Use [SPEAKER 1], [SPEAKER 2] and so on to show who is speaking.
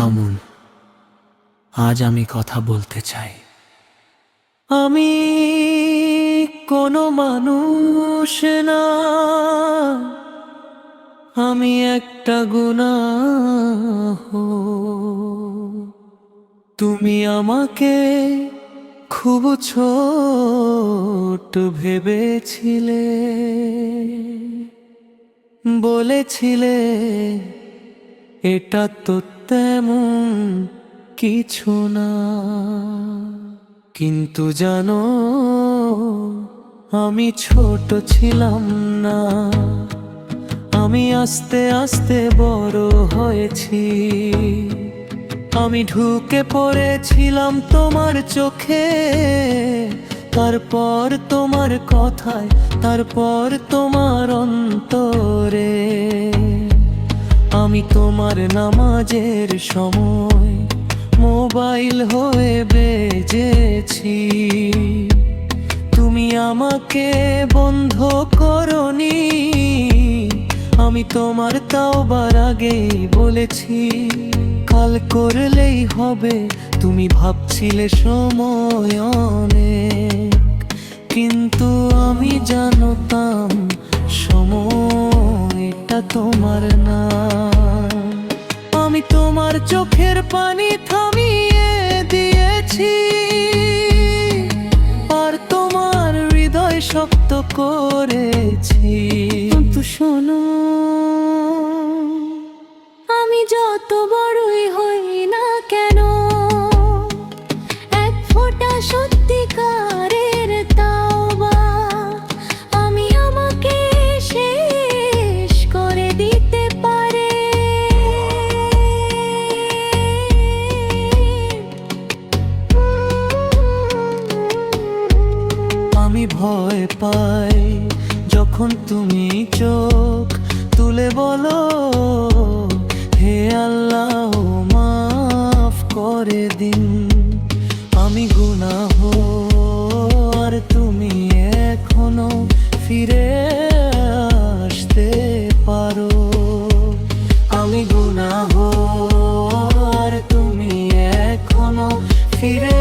[SPEAKER 1] থামুন। আজ আমি কথা বলতে চাই। আমি কোনো মানুষ না। আমি একটা গুনাহ। তুমি আমাকে খুব ছোট ভেবেছিলে, বলেছিলে এটা তো তেমন কিছু না। কিন্তু জানো, আমি ছোট ছিলাম না। আমি আস্তে আস্তে বড় হয়েছি। আমি ঢুকে পড়েছিলাম তোমার চোখে। তারপর তোমার কথায়, তারপর তোমার অন্তরে। আমি তোমার নামাজের সময় মোবাইল হয়ে বেজেছি। তুমি আমাকে বন্ধ করনি। আমি তোমার তাওবার আগেই বলেছি, কাল করলেই হবে। তুমি ভাবছিলে সময় অনেক, কিন্তু আমি জানতাম সময়টা তোমার না। আমি তোমার চোখের পানি থামিয়ে দিয়েছি। আর তোমার হৃদয় শক্ত করেছি। তো শোনো
[SPEAKER 2] আমি
[SPEAKER 1] ভয় পাই। যখন তুমি চোখ তুলে বলো, হে আল্লাহ, মাফ করে দিন। আমি গুনাহ আর তুমি এখনও ফিরে আসতে পারো। আমি গুনাহ আর তুমি এখনও ফিরে